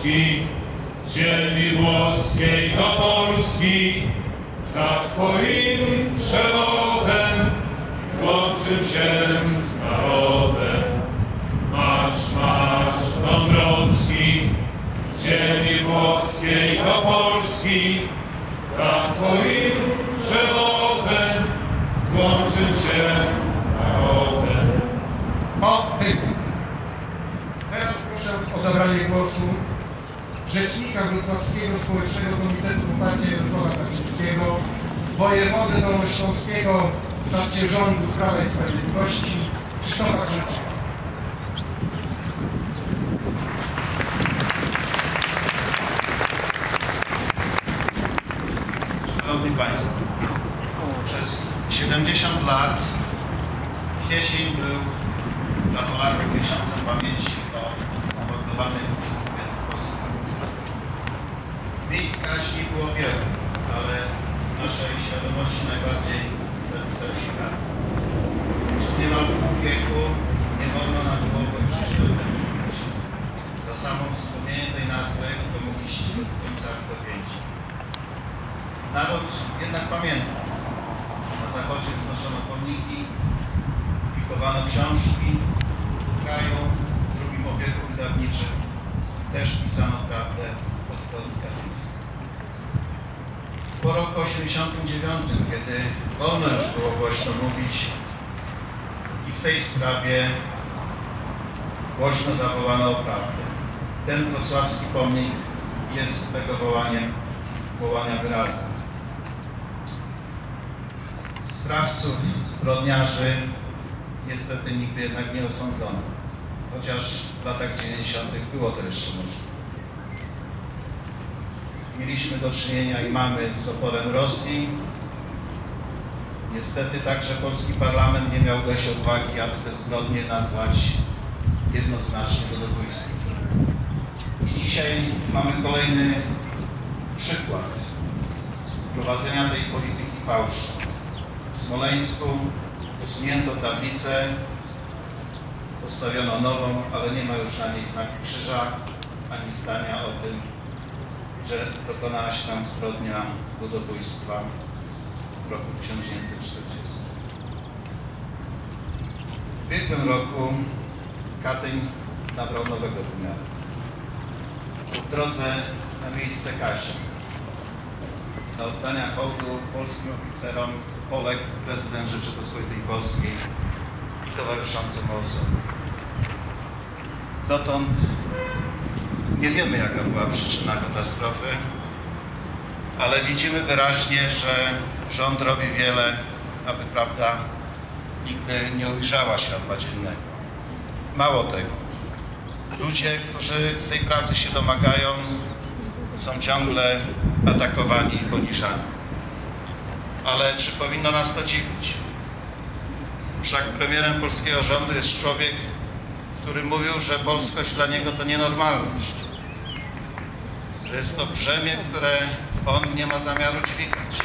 Polski, ziemi włoskiej do Polski, za Twoim przewodem złączył się z narodem. Marsz, marsz Dąbrowski, ziemi włoskiej do Polski, za Twoim przewodem złączył się z narodem. O, hymn. Teraz proszę o zabranie głosu Rzecznika Wrocławskiego Społecznego Komitetu Poparcia Jarosława Kaczyńskiego, wojewodę dolnośląskiego w czasie rządów Prawa i Sprawiedliwości Krzysztofa Grzeczka. Szanowni Państwo, przez 70 lat kwiecień był dla Polaków miesiącem pamięci o zamordowanych przez Polsce. Miejsc kaźni było wiele, ale naszej świadomości najbardziej zapisał się karty. Przez niemal pół wieku nie wolno nam było do Za samo wspomnienie tej nazwy to mógł iść do końca dopięcia. Naród jednak pamięta. Na zachodzie wznoszono pomniki, publikowano książki. W kraju, w drugim obiegu wydawniczym też pisano prawdę o zbrodni katyńskiej. Po roku 89, kiedy wolno już było głośno mówić i w tej sprawie głośno zawołano o prawdę. Ten wrocławski pomnik jest z tego wołaniem, wołania wyrazem. Sprawców, zbrodniarzy niestety nigdy jednak nie osądzono, chociaż w latach 90. było to jeszcze możliwe. Mieliśmy do czynienia i mamy z oporem Rosji. Niestety także polski parlament nie miał dość odwagi, aby te zbrodnie nazwać jednoznacznie ludobójstwem. I dzisiaj mamy kolejny przykład prowadzenia tej polityki fałszu. W Smoleńsku usunięto tablicę, postawiono nową, ale nie ma już na niej znaku krzyża, ani stania o tym, że dokonała się tam zbrodnia ludobójstwa w roku 1940. W ubiegłym roku Katyń nabrał nowego wymiaru. W drodze na miejsce Kasia do oddania hołdu polskim oficerom poległ prezydent Rzeczypospolitej Polskiej i towarzyszące mu osoby. Dotąd nie wiemy, jaka była przyczyna katastrofy, ale widzimy wyraźnie, że rząd robi wiele, aby prawda nigdy nie ujrzała światła dziennego. Mało tego, ludzie, którzy tej prawdy się domagają, są ciągle atakowani i poniżani. Ale czy powinno nas to dziwić? Wszak premierem polskiego rządu jest człowiek, który mówił, że polskość dla niego to nienormalność. Że jest to brzemię, które on nie ma zamiaru dźwigać.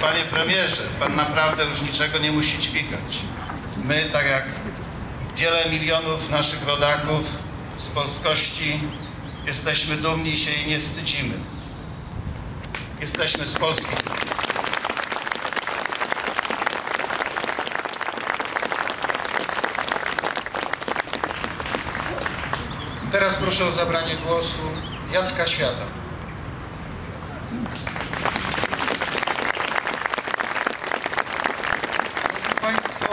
Panie premierze, pan naprawdę już niczego nie musi dźwigać. My, tak jak wiele milionów naszych rodaków z polskości, jesteśmy dumni i się jej nie wstydzimy. Jesteśmy z Polski. Teraz proszę o zabranie głosu Jacka Świata. Drodzy Państwo,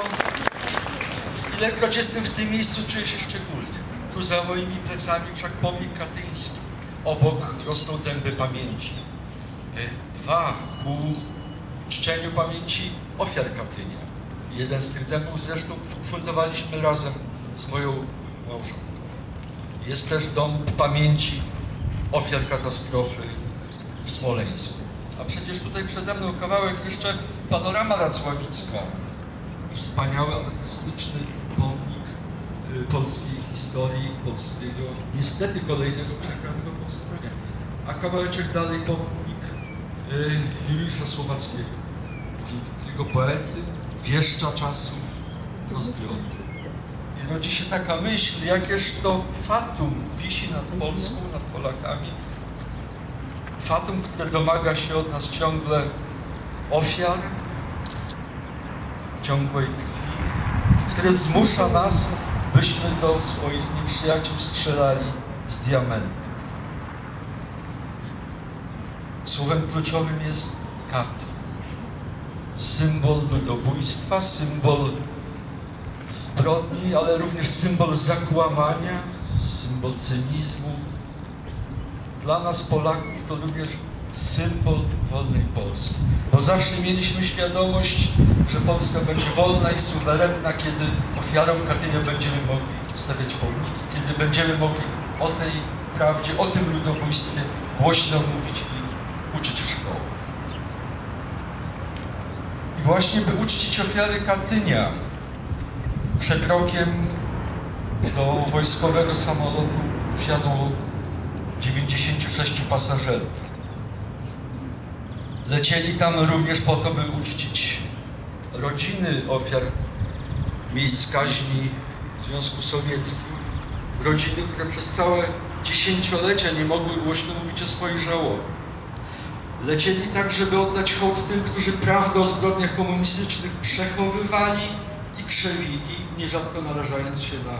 ilekroć jestem w tym miejscu, czuję się szczególnie. Tu za moimi plecami wszak pomnik katyński. Obok rosną dęby pamięci. E, Dwa ku czczeniu pamięci ofiar Katynia. Jeden z tych dębów zresztą fundowaliśmy razem z moją małżonką. Jest też dom pamięci ofiar katastrofy w Smoleńsku. A przecież tutaj przede mną kawałek jeszcze panorama Racławicka. Wspaniały, artystyczny pomnik y, polskiej historii, polskiego, niestety kolejnego przegranego powstania. A kawałeczek dalej pomnik y, Juliusza Słowackiego, wielkiego poety, wieszcza czasów. I rodzi się taka myśl, jakież to fatum wisi nad Polską, nad Polakami. Fatum, które domaga się od nas ciągle ofiar, ciągłej krwi, które zmusza nas, byśmy do swoich nieprzyjaciół strzelali z diamentów. Słowem kluczowym jest Katyn. Symbol ludobójstwa, symbol zbrodni, ale również symbol zakłamania, symbol cynizmu. Dla nas Polaków to również symbol wolnej Polski. Bo zawsze mieliśmy świadomość, że Polska będzie wolna i suwerenna, kiedy ofiarom Katynia będziemy mogli stawiać pomniki, kiedy będziemy mogli o tej prawdzie, o tym ludobójstwie głośno mówić i uczyć w szkołach. I właśnie by uczcić ofiary Katynia, przed rokiem do wojskowego samolotu wsiadło 96 pasażerów. Lecieli tam również po to, by uczcić rodziny ofiar miejsc kaźni w Związku Sowieckim. Rodziny, które przez całe dziesięciolecia nie mogły głośno mówić o swojej żałobie. Lecieli tak, żeby oddać hołd tym, którzy prawdę o zbrodniach komunistycznych przechowywali i krzewili, nierzadko narażając się na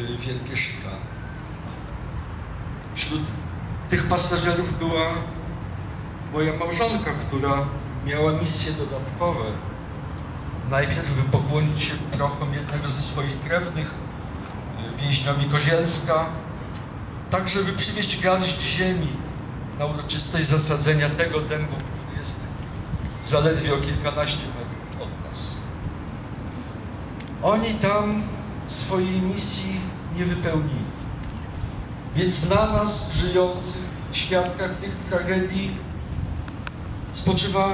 y, wielkie szykany. Wśród tych pasażerów była moja małżonka, która miała misje dodatkowe. Najpierw, by pokłonić się prochom jednego ze swoich krewnych, y, więźniowi Kozielska, tak, żeby przywieźć garść ziemi na uroczystość zasadzenia tego dębu, który jest zaledwie o kilkanaście metrów. Oni tam swojej misji nie wypełnili. Więc na nas, żyjących, świadkach tych tragedii, spoczywa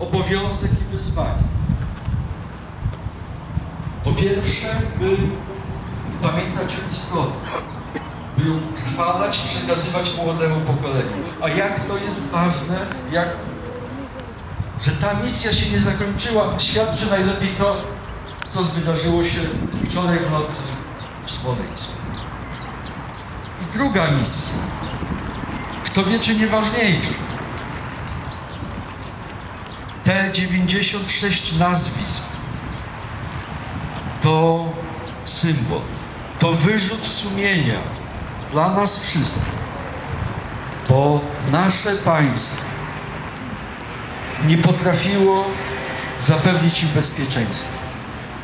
obowiązek i wyzwanie. Po pierwsze, by pamiętać o historii, by ją trwalać, przekazywać młodemu pokoleniu. A jak to jest ważne, jak, że ta misja się nie zakończyła, świadczy najlepiej to, co wydarzyło się wczoraj w nocy w Smoleńsku. I druga misja, kto wie, czy nieważniejsza. Te 96 nazwisk to symbol, to wyrzut sumienia dla nas wszystkich, bo nasze państwo nie potrafiło zapewnić im bezpieczeństwa.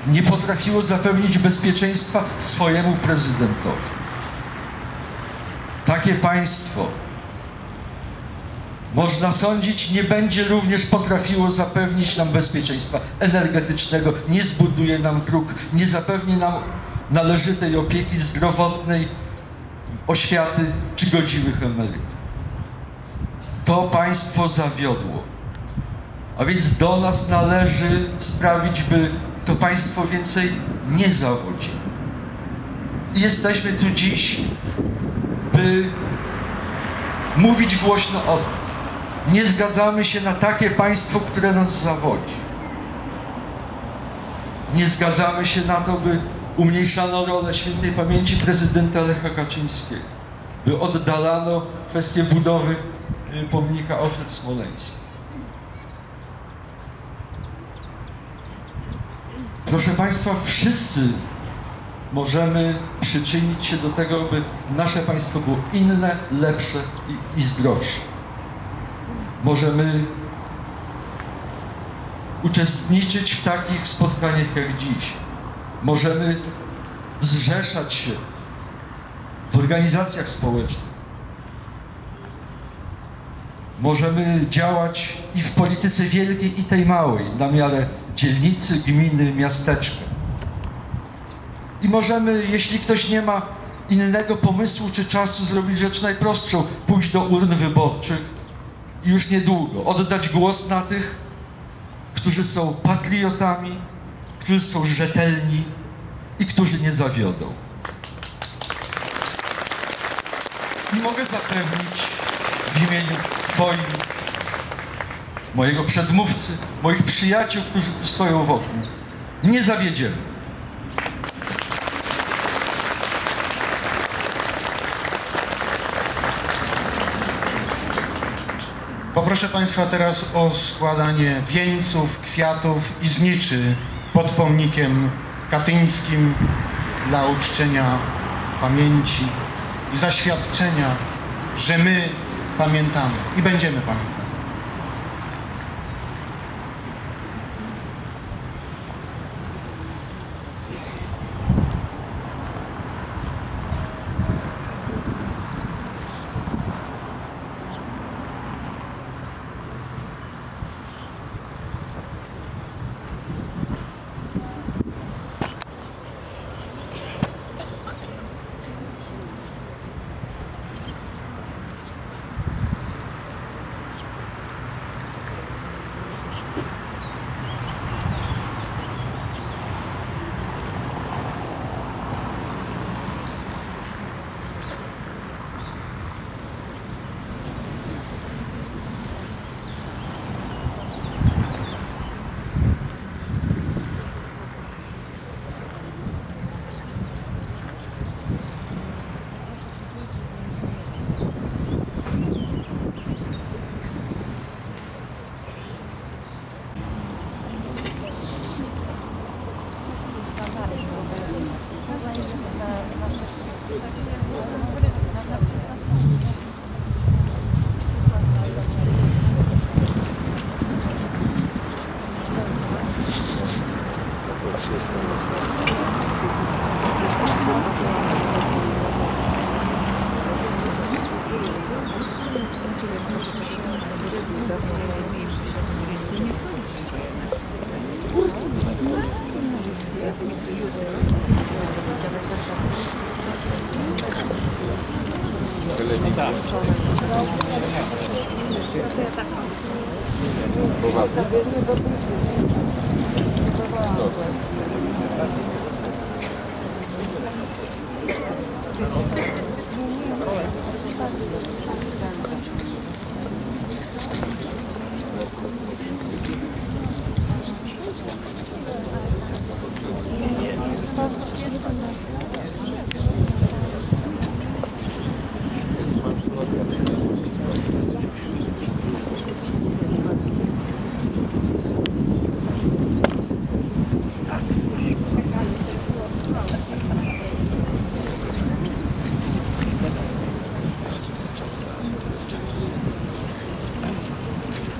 Nie potrafiło zapewnić bezpieczeństwa swojemu prezydentowi. Takie państwo, można sądzić, nie będzie również potrafiło zapewnić nam bezpieczeństwa energetycznego, nie zbuduje nam dróg, nie zapewni nam należytej opieki zdrowotnej, oświaty czy godziwych emerytur. To państwo zawiodło. A więc do nas należy sprawić, by to państwo więcej nie zawodzi. Jesteśmy tu dziś, by mówić głośno o tym. Nie zgadzamy się na takie państwo, które nas zawodzi. Nie zgadzamy się na to, by umniejszano rolę świętej pamięci prezydenta Lecha Kaczyńskiego, by oddalano kwestię budowy y, pomnika ofiar smoleńskich. Proszę Państwa, wszyscy możemy przyczynić się do tego, by nasze państwo było inne, lepsze i, i zdrowsze. Możemy uczestniczyć w takich spotkaniach jak dziś. Możemy zrzeszać się w organizacjach społecznych. Możemy działać i w polityce wielkiej, i tej małej, na miarę dzielnicy, gminy, miasteczka. I możemy, jeśli ktoś nie ma innego pomysłu czy czasu, zrobić rzecz najprostszą, pójść do urn wyborczych i już niedługo oddać głos na tych, którzy są patriotami, którzy są rzetelni i którzy nie zawiodą. I mogę zapewnić w imieniu swoim, mojego przedmówcy, moich przyjaciół, którzy stoją wokół. Nie zawiedziemy. Poproszę Państwa teraz o składanie wieńców, kwiatów i zniczy pod pomnikiem katyńskim dla uczczenia pamięci i zaświadczenia, że my pamiętamy i będziemy pamiętać.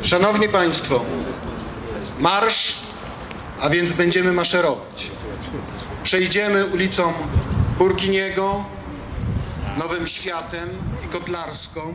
Szanowni Państwo, marsz, a więc będziemy maszerować. Przejdziemy ulicą Burkiniego, Nowym Światem i Kotlarską.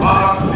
Wow.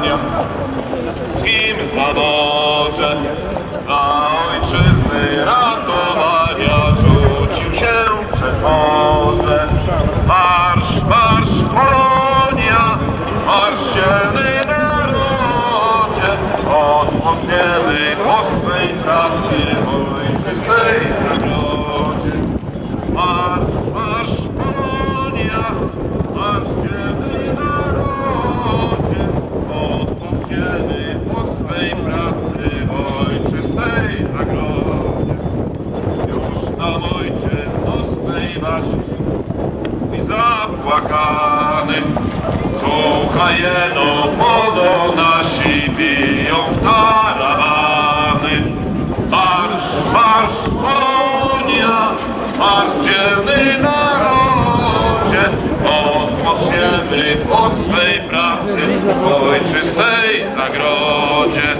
Poznania, z kim zanorze, dla ojczyzny ratowania rzucił się przez morze. Marsz, marsz, Polonia, marsz dzielny narodzie, po swej pracy ojczystej zagrodzie. Marsz, marsz, Polonia, marsz dzielny narodzie, odpoczniemy po swej pracy w ojczystej zagrodzie. Już nam ojciec i zapłakany, słuchaj jeno podo nasi biją w tarawany. Marsz, marsz, Polonia, marsz dzielny narodzie, odpoczniemy po swej pracy w ojczystej zagrodzie.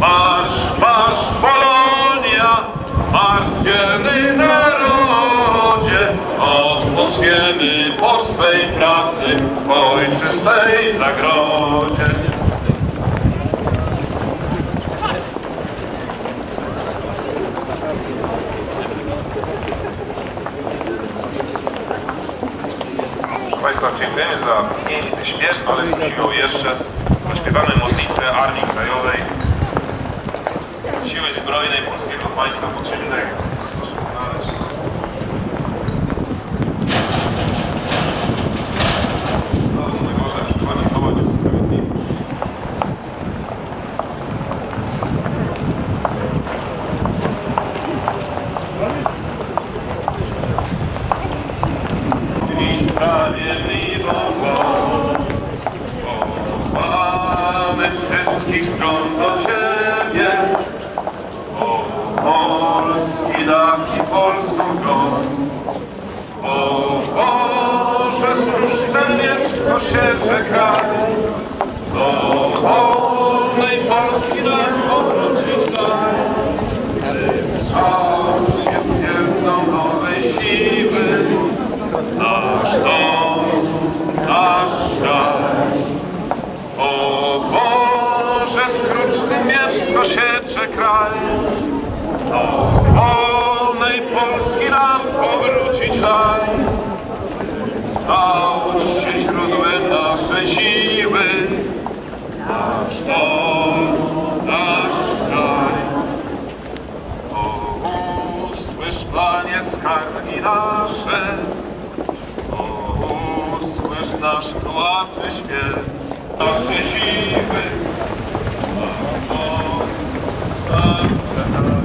Marsz, marsz, Polonia, marsz dzielny narodzie, odpoczniemy po swej pracy w ojczystej zagrodzie. Proszę Państwa, dziękujemy za piękny śpiew, ale o jeszcze. Zaśpiewamy modlitwę Armii Krajowej, Siły Zbrojnej Polskiego Państwa Podziemnego. Wszystkich stron do Ciebie, o polski dach i polską broń. O Boże, stróż ten wiecz, co się czeka, do wolnej Polski nam kraj. Do wolnej Polski nam powrócić daj. Stał się źródłem nasze siły. Nasz dom, nasz kraj. O, usłysz, Panie, skargi nasze. O, usłysz nasz płaczy śpiew, nasze siły. Nasz dom, Thank.